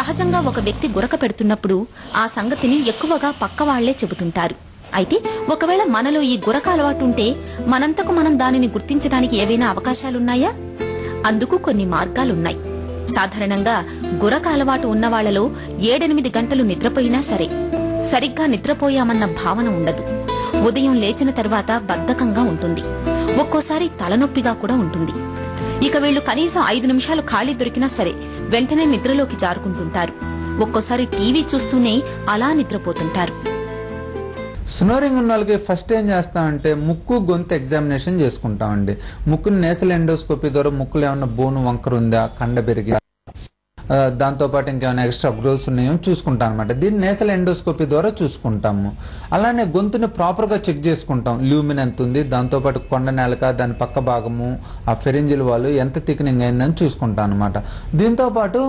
సహజంగా ఒక వ్యక్తి గురక పెడుతున్నప్పుడు ఆ సంగతిని ఎక్కువగా పక్క వాళ్ళే చెబుతుంటారు. అయితే ఒకవేళ మనలో ఈ గురక అలవాటు ఉంటే మనంతకు మనం దానిని గుర్తించడానికి ఏవైనా అవకాశాలున్నాయా? అందుకు కొన్ని మార్గాలున్నాయి. సాధారణంగా గురక అలవాటు ఉన్నవాళ్ళలో ఏడెనిమిది గంటలు నిద్రపోయినా సరే సరిగ్గా నిద్రపోయామన్న భావన ఉండదు. ఉదయం లేచిన తర్వాత బద్ధకంగా ఉంటుంది. ఒక్కోసారి తలనొప్పిగా కూడా ఉంటుంది. ఇక వీళ్ళు కనీసం ఐదు నిమిషాలు ఖాళీ దొరికినా సరే వెంటనే నిద్రలోకి జారుకుంటుంటారు. ఒక్కోసారి టీవీ చూస్తూనే అలా నిద్రపోతుంటారు. స్నోరింగ్ ఉన్న వాళ్ళకి ఫస్ట్ ఏం చేస్తామంటే ముక్కు గొంతు ఎగ్జామినేషన్ చేసుకుంటామండి ముక్కుని నేసల్ ఎండోస్కోపీ ద్వారా ముక్కులో ఏమన్నా బోను వంకరుందా కండ పెరిగి దాంతోపాటు ఇంకేమైనా ఎక్స్ట్రా గ్రోత్స్ ఉన్నాయో చూసుకుంటాం అనమాట దీన్ని నేసల్ ఎండోస్కోపీ ద్వారా చూసుకుంటాము. అలానే గొంతుని ప్రాపర్గా చెక్ చేసుకుంటాం. ల్యూమిన్ ఎంత ఉంది దాంతోపాటు కొండ నేలక దాని పక్క భాగము ఆ ఫెరింజిల్ వాళ్ళు ఎంత థిక్నింగ్ అయిందని చూసుకుంటాం అనమాట దీంతో పాటు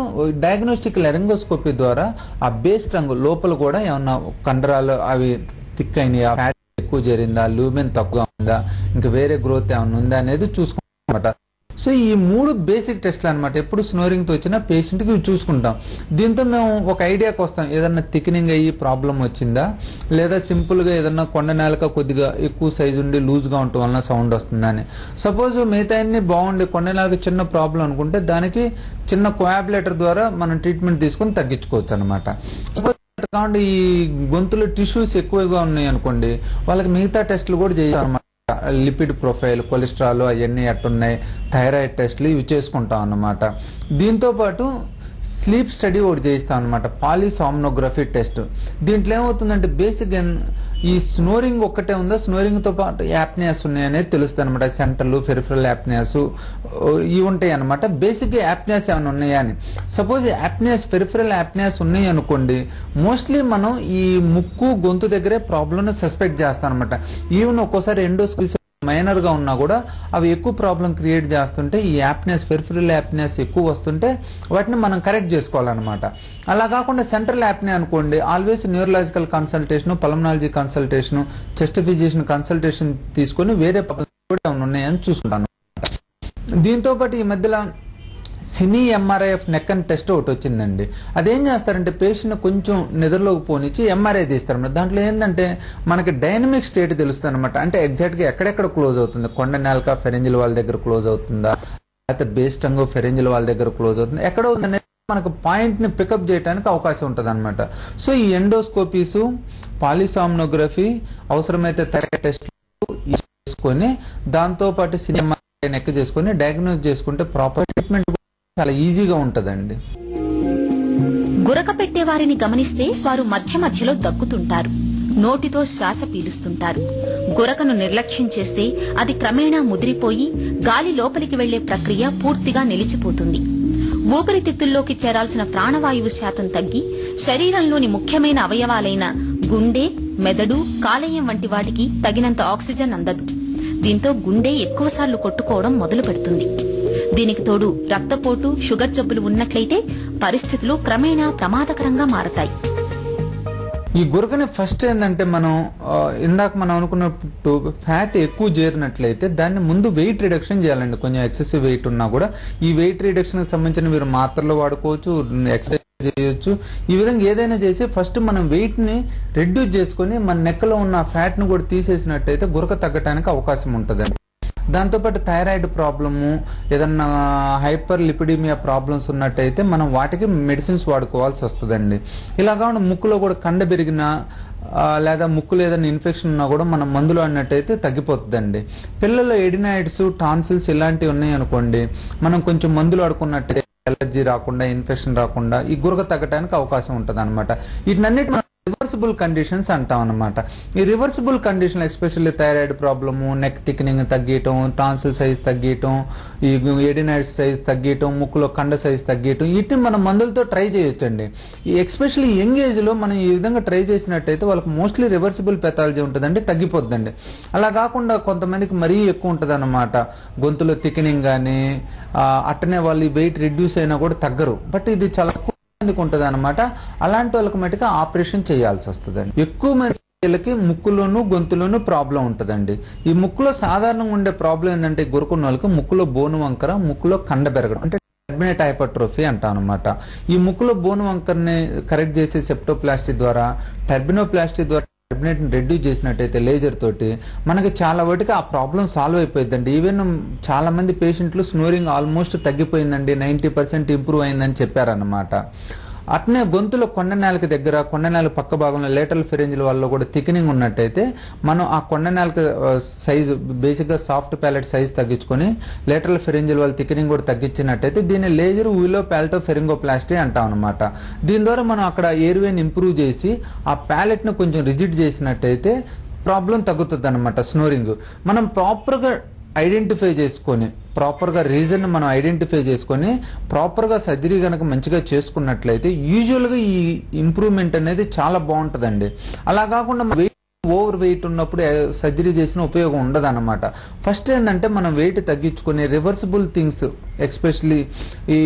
డయాగ్నోస్టిక్ లెరంగోస్కోపీ ద్వారా ఆ బేస్ రంగు లోపల కూడా ఏమన్నా కండరాలు అవి థిక్ అయినాయా ఎక్కువ జరిగిందా లూమెన్ తక్కువ ఉందా ఇంకా వేరే గ్రోత్ ఏమైనా ఉందా అనేది చూసుకుంటామన్నమాట సో ఈ మూడు బేసిక్ టెస్ట్లు అనమాట ఎప్పుడు స్నోరింగ్తో వచ్చినా పేషెంట్కి చూసుకుంటాం. దీంతో మేము ఒక ఐడియాకి వస్తాం. ఏదన్నా థిక్నింగ్ అయ్యి ప్రాబ్లం వచ్చిందా? లేదా సింపుల్గా ఏదన్నా కొండ నేలక కొద్దిగా ఎక్కువ సైజు ఉండి లూజ్గా ఉండటం వలన సౌండ్ వస్తుందా అని. సపోజ్ మిగతా అన్ని బాగుండి కొండ నేలక చిన్న ప్రాబ్లం అనుకుంటే దానికి చిన్న కోయాబులేటర్ ద్వారా మనం ట్రీట్మెంట్ తీసుకొని తగ్గించుకోవచ్చు అనమాట కాబట్టి ఈ గొంతులో టిష్యూస్ ఎక్కువగా ఉన్నాయి అనుకోండి వాళ్ళకి మిగతా టెస్ట్లు కూడా చేయాలన్నమాట. లిపిడ్ ప్రొఫైల్ కొలెస్ట్రాల్ అవన్నీ ఎట్టున్నాయి థైరాయిడ్ టెస్ట్లు ఇవి చేసుకుంటాం అన్నమాట. దీంతో పాటు స్లీప్ స్టడీ ఒకటి చేయిస్తాం అనమాట పాలిసామ్నోగ్రఫీ టెస్ట్. దీంట్లో ఏమవుతుందంటే బేసిక్ ఈ స్నోరింగ్ ఒక్కటే ఉందా? స్నోరింగ్తో పాటు యాప్నియాస్ ఉన్నాయనేది తెలుస్తుంది అనమాట సెంట్రల్ ఫెరిఫరల్ యాప్నియాస్ ఇవి ఉంటాయి అనమాట బేసిక్ యాప్నియాస్ ఏమైనా ఉన్నాయా అని. సపోజ్ యాప్నియాస్ ఫెరిఫరల్ యాప్నియాస్ ఉన్నాయి అనుకోండి మోస్ట్లీ మనం ఈ ముక్కు గొంతు దగ్గరే ప్రాబ్లమ్ సస్పెక్ట్ చేస్తాం అనమాట ఈవెన్ ఒక్కోసారి ఎండోస్కోపీ మైనర్గా ఉన్నా కూడా అవి ఎక్కువ ప్రాబ్లం క్రియేట్ చేస్తుంటే ఈ యాప్నెస్ పెరిఫరల్ యాప్నెస్ ఎక్కువ వస్తుంటే వాటిని మనం కరెక్ట్ చేసుకోవాలన్నమాట. అలా కాకుండా సెంట్రల్ యాప్నే అనుకోండి always neurological consultation pulmonology consultation chest physician consultation తీసుకొని వేరే కూడా ఉన్నాయని చూసుకుంటాను. దీంతో పాటు ఈ మధ్యలో cine MRI of neck and test ఒకటి వచ్చిందండి. అదేం చేస్తారంటే పేషెంట్ కొంచెం నిద్రలోకి పోనిచ్చి ఎంఆర్ఐ తీస్తారన్నమాట దాంట్లో ఏంటంటే మనకి డైనమిక్ స్టేట్ తెలుస్తుంది అనమాట అంటే ఎగ్జాక్ట్గా ఎక్కడెక్కడ క్లోజ్ అవుతుంది. కొండ నేలక ఫెరెంజిల్ వాళ్ళ దగ్గర క్లోజ్ అవుతుందా? లేకపోతే బేస్టంగో ఫెరెంజిల్ వాళ్ళ దగ్గర క్లోజ్ అవుతుంది? ఎక్కడ ఉందని మనకు పాయింట్ని పికప్ చేయడానికి అవకాశం ఉంటుంది అనమాట సో ఈ ఎండోస్కోపీస్ పాలిసామ్నోగ్రఫీ అవసరమైతే థైరాయిడ్ టెస్ట్ చేసుకొని దాంతో పాటు సినిమా నెక్ చేసుకొని డయాగ్నోస్ చేసుకుంటే ప్రాపర్ చాలా ఈజీగా ఉంటదండి. గురక పెట్టే వారిని గమనిస్తే వారు మధ్య మధ్యలో దగ్గుతుంటారు నోటితో శ్వాస పీలుస్తుంటారు. గురకను నిర్లక్ష్యం చేస్తే అది క్రమేణా ముదిరిపోయి గాలి లోపలికి వెళ్ళే ప్రక్రియ పూర్తిగా నిలిచిపోతుంది. ఊపిరితిత్తుల్లోకి చేరాల్సిన ప్రాణవాయువు శాతం తగ్గి శరీరంలోని ముఖ్యమైన అవయవాలైన గుండె మెదడు కాలేయం వంటి వాటికి తగినంత ఆక్సిజన్ అందదు. దీంతో గుండె ఎక్కువసార్లు కొట్టుకోవడం మొదలు పెడుతుంది దీనికి తోడు రక్తపోటు షుగర్ జబ్బులు ఉన్నట్లయితే పరిస్థితులు క్రమేణా ప్రమాదకరంగా మారతాయి. ఈ గురకని ఫస్ట్ ఏంటంటే మనం ఇందాక మనం అనుకున్నట్టు ఫ్యాట్ ఎక్కువ చేరినట్లయితే దాన్ని ముందు వెయిట్ రిడక్షన్ చేయాలండి. కొంచెం ఎక్సెసివ్ వెయిట్ ఉన్నా కూడా. ఈ వెయిట్ రిడక్షన్కి సంబంధించిన మీరు మాత్రలు వాడుకోవచ్చు ఎక్సర్సైజ్ చేయొచ్చు. ఈ విధంగా ఏదైనా చేసి ఫస్ట్ మనం వెయిట్ని రెడ్యూస్ చేసుకుని మన నెక్కలో ఉన్న ఫ్యాట్ను కూడా తీసేసినట్టయితే గురక తగ్గడానికి అవకాశం ఉంటుందండి. దాంతోపాటు థైరాయిడ్ ప్రాబ్లము ఏదన్నా హైపర్ లిపిడిమియా ప్రాబ్లమ్స్ ఉన్నట్టయితే మనం వాటికి మెడిసిన్స్ వాడుకోవాల్సి వస్తుందండి. ఇలా కాకుండా ముక్కులో కూడా కండ పెరిగిన లేదా ముక్కులో ఏదైనా ఇన్ఫెక్షన్ ఉన్నా కూడా మనం మందులు అన్నట్టయితే తగ్గిపోతుందండి. పిల్లల్లో ఎడినాయిడ్స్ టాన్సిల్స్ ఇలాంటివి ఉన్నాయి అనుకోండి మనం కొంచెం మందులు ఆడుకున్నట్టయితే ఎలర్జీ రాకుండా ఇన్ఫెక్షన్ రాకుండా ఈ గురక తగ్గడానికి అవకాశం ఉంటుంది అనమాట వీటినన్నిటి రివర్సిబుల్ కండిషన్స్ అంటాం అనమాట ఈ reversible condition especially thyroid problem neck thickening తగ్గటం టాన్సిల్ సైజ్ తగ్గియటం ఈ ఎడినైడ్ సైజ్ తగ్గియటం ముక్కులో కండ సైజ్ తగ్గియటం వీటిని మనం మందులతో ట్రై చేయొచ్చండి. ఈ ఎస్పెషల్లీ యంగ్ ఏజ్లో మనం ఈ విధంగా ట్రై చేసినట్టయితే వాళ్ళకి మోస్ట్లీ రివర్సిబుల్ పెథాలజీ ఉంటుందండి తగ్గిపోద్దండి. అలా కాకుండా కొంతమందికి మరీ ఎక్కువ ఉంటుంది అనమాట గొంతులో థిక్నింగ్ కానీ అట్టనే వాళ్ళు వెయిట్ రిడ్యూస్ అయినా కూడా తగ్గరు. బట్ ఇది చాలా ఉంటుంది అనమాట అలాంటి వాళ్ళకి మటుగా ఆపరేషన్ చేయాల్సి వస్తుందండి. ఎక్కువ మంది వీళ్ళకి ముక్కులోను గొంతులోను ప్రాబ్లం ఉంటుందండి. ఈ ముక్కులో సాధారణంగా ఉండే ప్రాబ్లం ఏంటంటే గురుకున్న వాళ్ళకి ముక్కులో బోను వంకర ముక్కులో కండ పెరగడం. అంటే టర్మినేట్ హైపర్ట్రోఫీ అంటాం అనమాట ఈ ముక్కులో బోను వంకర్ని కరెక్ట్ చేసే సెప్టోప్లాస్టీ ద్వారా టర్బినోప్లాస్టీ ద్వారా క్యాబినెట్ని రెడ్యూస్ చేసినట్టయితే లేజర్ తోటి మనకి చాలా వాటికి ఆ ప్రాబ్లం సాల్వ్ అయిపోయిందండి ఈవెన్ చాలా మంది పేషెంట్లు స్నోరింగ్ ఆల్మోస్ట్ తగ్గిపోయిందండి. నైంటీ పర్సెంట్ ఇంప్రూవ్ అయిందని చెప్పారన్నమాట. అట్నే గొంతులో కొండనేలకి దగ్గర కొండనేల పక్క భాగంలో లేటరల్ ఫెరెంజిల్ వల్ల కూడా థికనింగ్ ఉన్నట్టయితే మనం ఆ కొండనేలకి సైజు బేసిక్గా సాఫ్ట్ ప్యాలెట్ సైజ్ తగ్గించుకొని లేటరల్ ఫెరెంజిల్ వల్ల థికనింగ్ కూడా తగ్గించినట్టయితే దీన్ని లేజర్ ఊలో ప్యాలెటో ఫెరింగోప్లాస్టీ అంటాం అనమాట దీని ద్వారా మనం అక్కడ ఎయిర్వేని ఇంప్రూవ్ చేసి ఆ ప్యాలెట్ను కొంచెం రిజిట్ చేసినట్టయితే ప్రాబ్లం తగ్గుతుంది అనమాట స్నోరింగ్. మనం ప్రాపర్గా ఐడెంటిఫై చేసుకొని ప్రాపర్గా రీజన్ మనం ఐడెంటిఫై చేసుకొని ప్రాపర్గా సర్జరీ కనుక మంచిగా చేసుకున్నట్లయితే యూజువల్గా ఈ ఇంప్రూవ్మెంట్ అనేది చాలా బాగుంటుందండి. అలా కాకుండా ఓవర్ వెయిట్ ఉన్నప్పుడు సర్జరీ చేసిన ఉపయోగం ఉండదు అనమాట ఫస్ట్ ఏంటంటే మనం వెయిట్ తగ్గించుకునే రివర్సిబుల్ థింగ్స్ ఎస్పెషలీ ఈ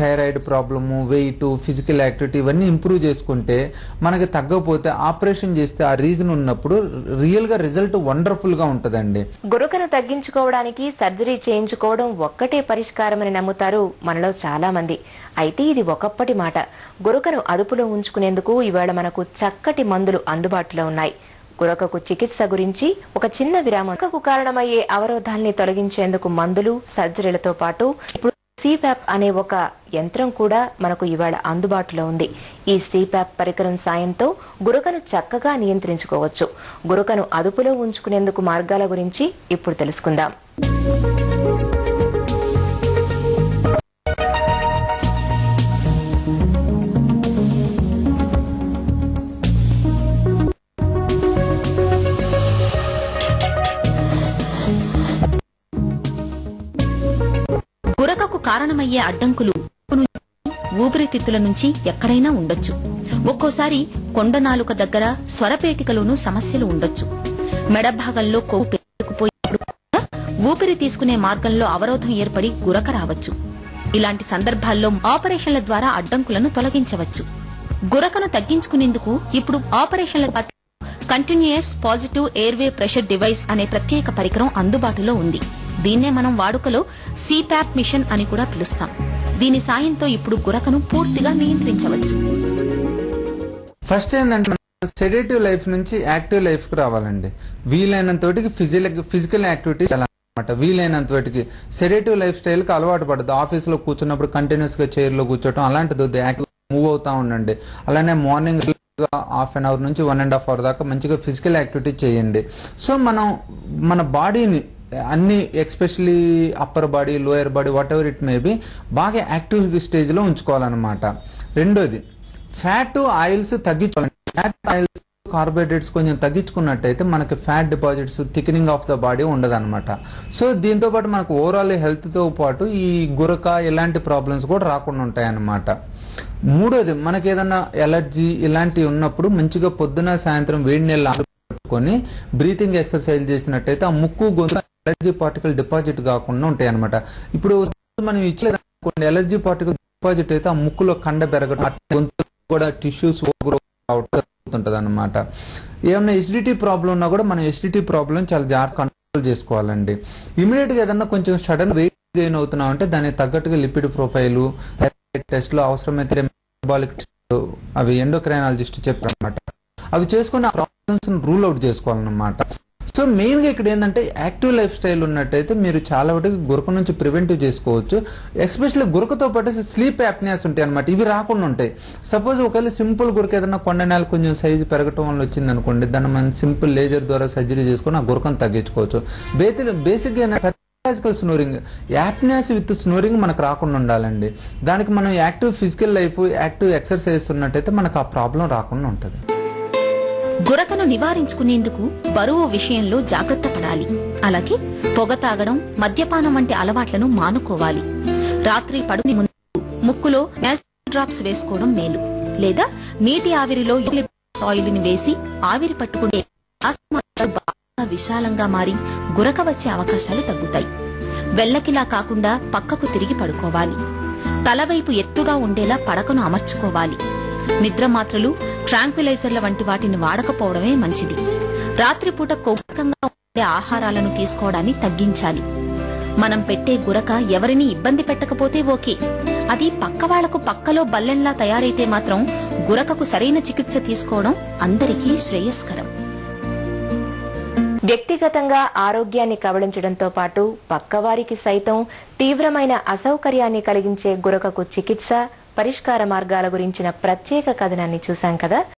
thyroid problem weight physical activity ఇవన్నీ ఇంప్రూవ్ చేసుకుంటే మనకి తగ్గకపోతే ఆపరేషన్ చేస్తే ఆ రీజన్ ఉన్నప్పుడు రియల్గా రిజల్ట్ వండర్ఫుల్గా ఉంటుందండి. గురుకను తగ్గించుకోవడానికి సర్జరీ చేయించుకోవడం ఒక్కటే పరిష్కారమని నమ్ముతారు మనలో చాలా మంది అయితే ఇది ఒకప్పటి మాట. గురుకను అదుపులో ఉంచుకునేందుకు ఇవాళ మనకు చక్కటి మందులు అందుబాటులో ఉన్నాయి. గురకకు చికిత్స గురించి ఒక చిన్న విరామం. కారణమయ్యే అవరోధాల్ని తొలగించేందుకు మందులు సర్జరీలతో పాటు ఇప్పుడు సిప్యాప్ అనే ఒక యంత్రం కూడా మనకు ఇవాళ అందుబాటులో ఉంది. ఈ సిప్యాప్ పరికరం సాయంతో గురకను చక్కగా నియంత్రించుకోవచ్చు. గురకను అదుపులో ఉంచుకునేందుకు మార్గాల గురించి ఇప్పుడు తెలుసుకుందాం. కారణమయ్యే అడ్డంకులు ఊపిరితిత్తుల నుంచి ఎక్కడైనా ఉండొచ్చు. ఒక్కోసారి కొండనాలుక దగ్గర స్వరపేటికలోనూ సమస్యలు ఉండొచ్చు. మెడ భాగంలో కొవ్వు పేరుకుపోయినప్పుడు ఊపిరి తీసుకునే మార్గంలో అవరోధం ఏర్పడి గురక రావచ్చు. ఇలాంటి సందర్భాల్లో ఆపరేషన్ల ద్వారా అడ్డంకులను తొలగించవచ్చు. గురకను తగ్గించుకునేందుకు ఇప్పుడు ఆపరేషన్ల పాటు continuous positive airway pressure device అనే ప్రత్యేక పరికరం అందుబాటులో ఉంది. దీన్నే మనం వాడుకలో సిప్యాప్ మిషన్ అని కూడా పిలుస్తాం. దీని సాయంతో ఇప్పుడు గురకను పూర్తిగా నియంత్రించవచ్చు. ఫస్ట్ ఏంటంటే సెడేటివ్ లైఫ్ నుంచి యాక్టివ్ లైఫ్కి రావాలండి. వీలైనంత వాటికి ఫిజికల్ ఫిజికల్ యాక్టివిటీ చాలా అనమాట వీలైనంత వాటికి సెడేటివ్ లైఫ్ స్టైల్కి అలవాటు పడదు. ఆఫీస్లో కూర్చున్నప్పుడు కంటిన్యూస్గా చైర్లో కూర్చోవడం అలాంటిది వద్దు. యాక్టివ్ మూవ్ అవుతా ఉండండి. అలానే మార్నింగ్ హాఫ్ అన్ అవర్ నుంచి వన్ అండ్ హాఫ్ అవర్ దాకా మంచిగా ఫిజికల్ యాక్టివిటీ చేయండి. సో మనం మన బాడీని అన్ని especially upper body lower body whatever it may be బాగా యాక్టివ్ స్టేజ్లో ఉంచుకోవాలన్నమాట. రెండోది ఫ్యాట్ ఆయిల్స్ తగ్గించుకోవాలి. ఫ్యాట్ ఆయిల్స్ కార్బోహైడ్రేట్స్ కొంచెం తగ్గించుకున్నట్టయితే మనకి fat deposits thickening of the body ఉండదన్నమాట. సో దీంతో పాటు మనకు ఓవరాల్ హెల్త్తో పాటు ఈ గురక ఇలాంటి ప్రాబ్లమ్స్ కూడా రాకుండా ఉంటాయి అన్నమాట మూడోది మనకి ఏదైనా ఎలర్జీ ఇలాంటివి ఉన్నప్పుడు మంచిగా పొద్దున సాయంత్రం వేడి నీళ్ళు పెట్టుకొని బ్రీతింగ్ ఎక్సర్సైజ్ చేసినట్టయితే ఆ ముక్కు గొంతు ఎలర్జీ పార్టికల్ డిపాజిట్ కాకుండా ఉంటాయి అనమాట ఇప్పుడు మనం ఇచ్చలేదనుకోండి ఎలర్జీ పార్టికల్ డిపాజిట్ అయితే ఆ ముక్కులో కండ పెరగడం గొంతు కూడా టిష్యూస్ అవుతుంటది అనమాట ఏమైనా ఎసిడిటీ ప్రాబ్లం ఉన్నా కూడా మనం ఎసిడిటీ ప్రాబ్లం చాలా జాగ్రత్త కంట్రోల్ చేసుకోవాలండి. ఇమీడియట్గా ఏదన్నా కొంచెం సడన్ వెయిట్ గెయిన్ అవుతున్నాం అంటే దానికి తగ్గట్టుగా లిపిడ్ ప్రొఫైల్ టెస్ట్లో అవసరమైతే మెటబాలిక్ అవి ఎండోక్రైనాలజిస్ట్ చెప్పారనమాట అవి చేసుకుని ఆ ప్రాబ్లమ్స్ రూల్ అవుట్ చేసుకోవాలన్నమాట. సో మెయిన్గా ఇక్కడ ఏంటంటే యాక్టివ్ లైఫ్ స్టైల్ ఉన్నట్టయితే మీరు చాలా వాటికి గురక నుంచి ప్రివెంటివ్ చేసుకోవచ్చు. ఎస్పెషల్లీ గురకతో పాటు స్లీప్ యాప్నియాస్ ఉంటాయి అనమాట ఇవి రాకుండా ఉంటాయి. సపోజ్ ఒకవేళ సింపుల్ గురక ఏదైనా కొండ నేల కొంచెం సైజు పెరగటం వల్ల వచ్చింది అనుకోండి దాన్ని మనం సింపుల్ లేజర్ ద్వారా సర్జరీ చేసుకుని ఆ గురకను తగ్గించుకోవచ్చు. బేసిక్గా physical snoring apneas with snoring మనకు రాకుండా ఉండాలండి. దానికి మనం active physical life active exercise ఉన్నట్టయితే మనకు ఆ ప్రాబ్లం రాకుండా ఉంటుంది. గురకను నివారించుకునేందుకు బరువు విషయంలో జాగ్రత్త పడాలి. అలాగే పొగ తాగడం మద్యపానం వంటి అలవాట్లను మానుకోవాలి. రాత్రి పడుని ముందు ముక్కులో డ్రాప్స్ వేసుకోవడం మేలు. లేదా నీటి ఆవిరిలో ఆయిల్ని వేసి ఆవిరి పట్టుకునే విశాలంగా మారి గురక వచ్చే అవకాశాలు తగ్గుతాయి. వెల్లకిలా కాకుండా పక్కకు తిరిగి పడుకోవాలి. తలవైపు ఎత్తుగా ఉండేలా పడకను అమర్చుకోవాలి. నిద్ర మాత్రలు ట్రాంక్విలైజర్ల వంటి వాటిని వాడకపోవడమే మంచిది. రాత్రిపూట కొవ్వకంగా ఉండే ఆహారాలను తీసుకోవడాన్ని తగ్గించాలి. మనం పెట్టే గురక ఎవరిని ఇబ్బంది పెట్టకపోతే ఓకే. అది పక్కవాళ్ళకు పక్కలో బల్లెంలా తయారైతే మాత్రం గురకకు సరైన చికిత్స తీసుకోవడం అందరికీ శ్రేయస్కరం. వ్యక్తిగతంగా ఆరోగ్యాన్ని కబళించడంతో పాటు పక్కవారికి సైతం తీవ్రమైన అసౌకర్యాన్ని కలిగించే గురకకు చికిత్స పరిష్కార మార్గాల గురించిన ప్రత్యేక కథనాన్ని చూశాం కదా.